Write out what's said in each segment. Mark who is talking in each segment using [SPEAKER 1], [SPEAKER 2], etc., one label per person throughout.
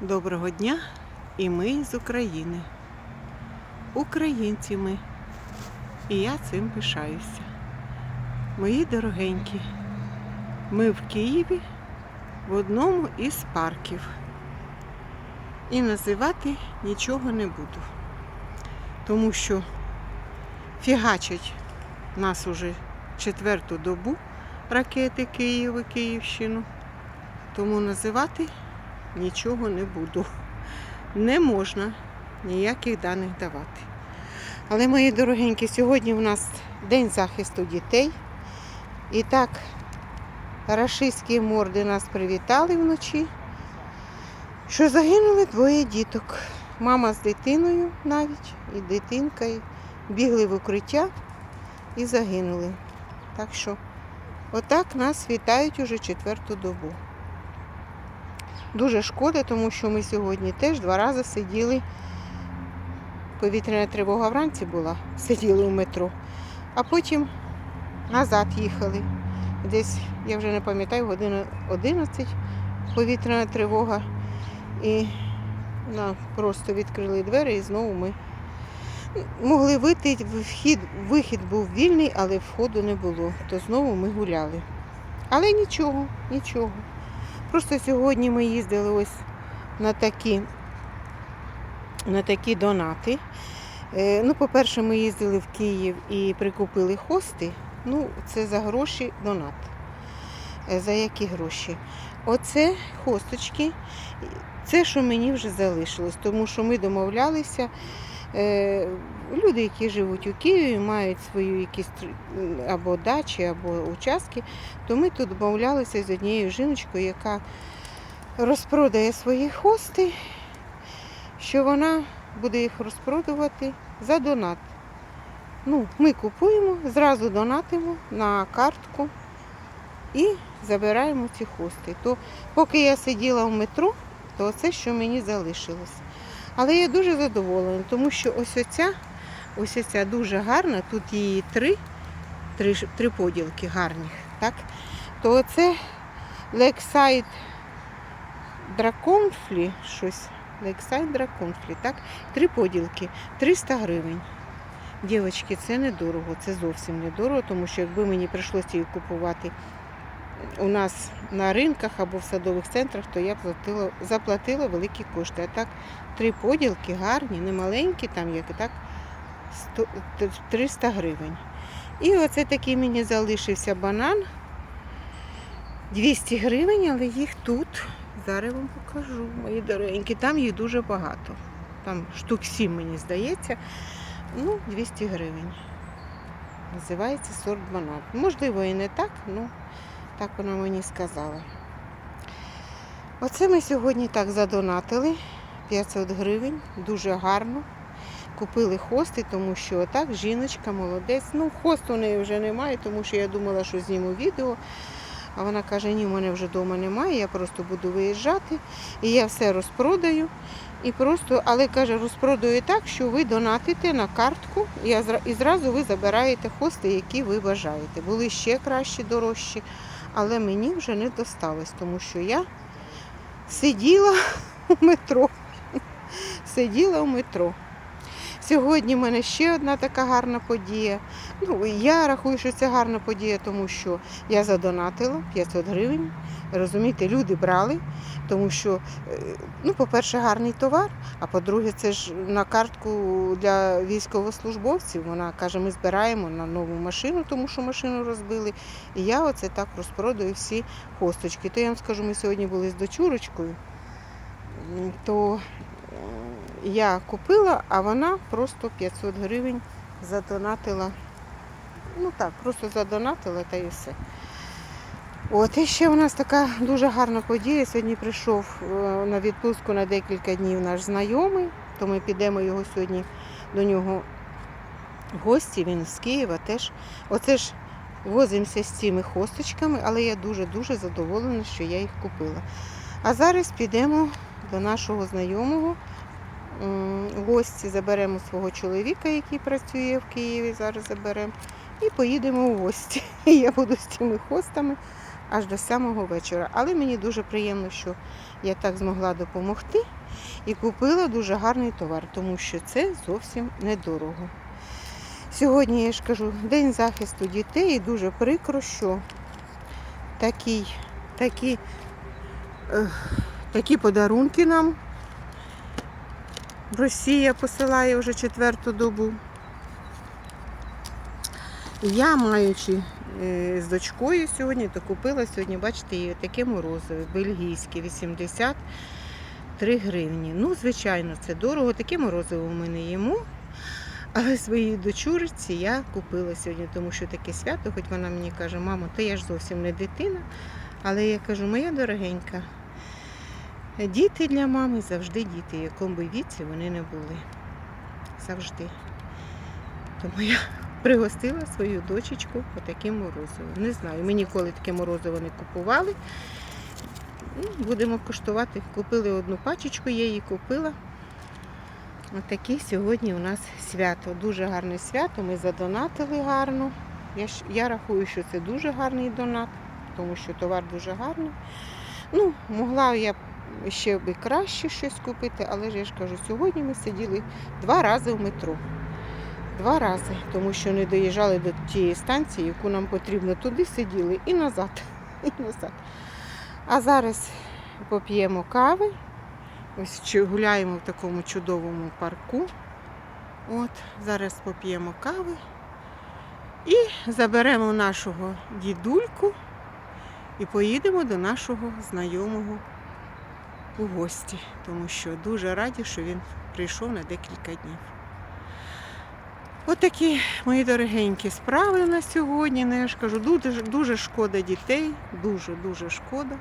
[SPEAKER 1] Доброго дня і ми з України. Українці ми. І я цим пишаюся. Мої дорогенькі, ми в Києві в одному із парків. І називати нічого не буду. Тому що фігачать нас уже четверту добу ракети Києва, Київщину. Тому називати нічого не буду. Не можна ніяких даних давати. Але, мої дорогенькі, сьогодні у нас День захисту дітей. І так, рашистські морди нас привітали вночі, що загинули двоє діток. Мама з дитиною навіть, і дитинка, бігли в укриття і загинули. Так що, отак нас вітають уже четверту добу. Дуже шкода, тому що ми сьогодні теж два рази сиділи. Повітряна тривога вранці була, сиділи в метро, а потім назад їхали. Десь, я вже не пам'ятаю, година 11 повітряна тривога. І ну, просто відкрили двері і знову ми могли вийти, вхід, вихід був вільний, але входу не було. То знову ми гуляли. Але нічого, нічого. Просто сьогодні ми їздили ось на такі, на такі донати. Е, Ну, по-перше, ми їздили в Київ і прикупили хости. Ну, це за гроші донат. Е, За які гроші? Оце хосточки, це, що мені вже залишилось, тому що ми домовлялися. Люди, які живуть у Києві, мають свої якісь або дачі, або участки, то ми тут домовлялися з однією жіночкою, яка розпродає свої хости, що вона буде їх розпродувати за донат. Ну, ми купуємо, зразу донатимо на картку і забираємо ці хости. То поки я сиділа в метро, то це, що мені залишилось. Але я дуже задоволена, тому що ось оця, ось оця дуже гарна, тут її три, три, три поділки гарні, так? То оце Лексайд Драконфлі, щось. Лексайд Драконфлі, так? Три поділки, 300 гривень. Дівчатки, це недорого, це зовсім недорого, тому що якби мені прийшлося її купувати у нас на ринках або в садових центрах, то я платила, заплатила великі кошти. А так три поділки гарні, не маленькі, там як і так 100, 300 гривень. І оце такий мені залишився банан. 200 гривень, але їх тут. Зараз вам покажу, мої дорогенькі. Там їх дуже багато. Там штук 7, мені здається. Ну, 200 гривень. Називається сорт банан. Можливо, і не так, ну так вона мені сказала. Оце ми сьогодні так задонатили. 500 гривень, дуже гарно. Купили хости, тому що так, жіночка, молодець. Ну, хост у неї вже немає, тому що я думала, що зніму відео. А вона каже, ні, в мене вже вдома немає, я просто буду виїжджати. І я все розпродаю. І просто, але каже, розпродаю так, що ви донатите на картку і, зра- і зразу ви забираєте хости, які ви бажаєте. Були ще кращі, дорожчі, але мені вже не досталось, тому що я сиділа у метро. Сиділа у метро. Сьогодні в мене ще одна така гарна подія. Ну, я рахую, що це гарна подія, тому що я задонатила 500 гривень. Розумієте, люди брали, тому що, е, ну, по-перше, гарний товар, а по-друге, це ж на картку для військовослужбовців. Вона каже, ми збираємо на нову машину, тому що машину розбили. І я оце так розпродаю всі хосточки. То я вам скажу, ми сьогодні були з дочурочкою, то я купила, а вона просто 500 гривень задонатила. Ну так, просто задонатила та і все. От і ще у нас така дуже гарна подія. Сьогодні прийшов е, на відпустку на декілька днів наш знайомий, то ми підемо його сьогодні до нього в гості. Він з Києва теж. Оце ж возимося з цими хосточками, але я дуже-дуже задоволена, що я їх купила. А зараз підемо до нашого знайомого. Гості заберемо свого чоловіка, який працює в Києві. Зараз заберемо. І поїдемо в гості. Я буду з цими хостами аж до самого вечора. Але мені дуже приємно, що я так змогла допомогти і купила дуже гарний товар, тому що це зовсім недорого. Сьогодні, я ж кажу, День захисту дітей і дуже прикро, що такий, такі, е, такі подарунки нам Росія посилає вже четверту добу. Я, маючи е, з дочкою сьогодні, то купила сьогодні, бачите, таке морозиве, бельгійське, 83 гривні. Ну, звичайно, це дорого, таке морозиво ми не їмо. Але своїй дочуриці я купила сьогодні, тому що таке свято, хоч вона мені каже, мамо, то я ж зовсім не дитина. Але я кажу, моя дорогенька, діти для мами завжди діти, якому би віці вони не були. Завжди. Тому я пригостила свою дочечку отаким морозивом. Не знаю, ми ніколи таке морозиво не купували. Ну, Будемо коштувати. Купили одну пачечку, я її купила. Отаке сьогодні у нас свято. Дуже гарне свято. Ми задонатили гарно. Я, я рахую, що це дуже гарний донат, тому що товар дуже гарний. Ну, могла я ще би краще щось купити, але ж я ж кажу, сьогодні ми сиділи два рази в метро. Два рази, тому що не доїжджали до тієї станції, яку нам потрібно. Туди сиділи і назад. І назад. А зараз поп'ємо кави. Ось гуляємо в такому чудовому парку. От, зараз поп'ємо кави і заберемо нашого дідульку і поїдемо до нашого знайомого у гості, тому що дуже раді, що він прийшов на декілька днів. Отакі мої дорогенькі справи на сьогодні. Ну, я ж кажу, дуже, дуже шкода дітей, дуже, дуже шкода.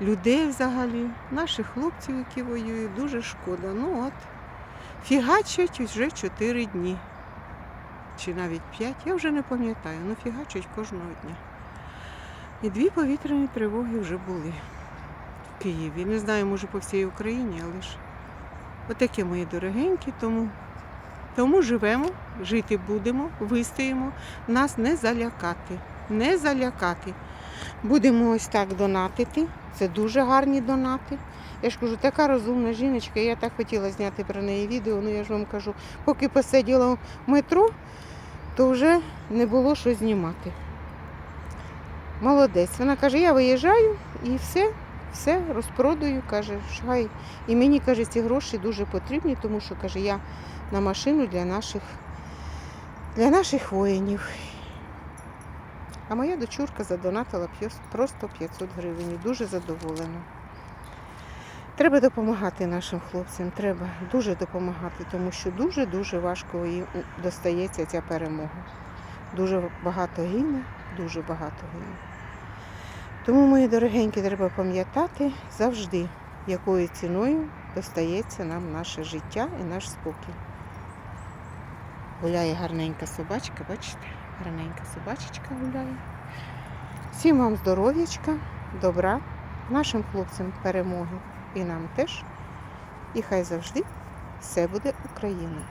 [SPEAKER 1] Людей взагалі, наших хлопців, які воюють, дуже шкода. Ну от, фігачать вже 4 дні. Чи навіть 5, я вже не пам'ятаю, ну фігачать кожного дня. І дві повітряні тривоги вже були Києві. Не знаю, може по всій Україні, але ж отакі мої дорогенькі, тому, тому живемо, жити будемо, вистоїмо, нас не залякати. Не залякати. Будемо ось так донатити. Це дуже гарні донати. Я ж кажу, така розумна жіночка. Я так хотіла зняти про неї відео, ну я ж вам кажу, поки посиділа в метро, то вже не було що знімати. Молодець. Вона каже, я виїжджаю і все, все розпродаю, каже, шай. І мені каже, ці гроші дуже потрібні, тому що каже, я на машину для наших, для наших воїнів. А моя дочурка задонатила просто 500 гривень. Дуже задоволена. Треба допомагати нашим хлопцям, треба дуже допомагати, тому що дуже-дуже важко їм достається ця перемога. Дуже багато гине, дуже багато гине. Тому, мої дорогенькі, треба пам'ятати завжди, якою ціною достається нам наше життя і наш спокій. Гуляє гарненька собачка, бачите? Гарненька собачечка гуляє. Всім вам здоров'ячка, добра, нашим хлопцям перемоги і нам теж. І хай завжди все буде Україна.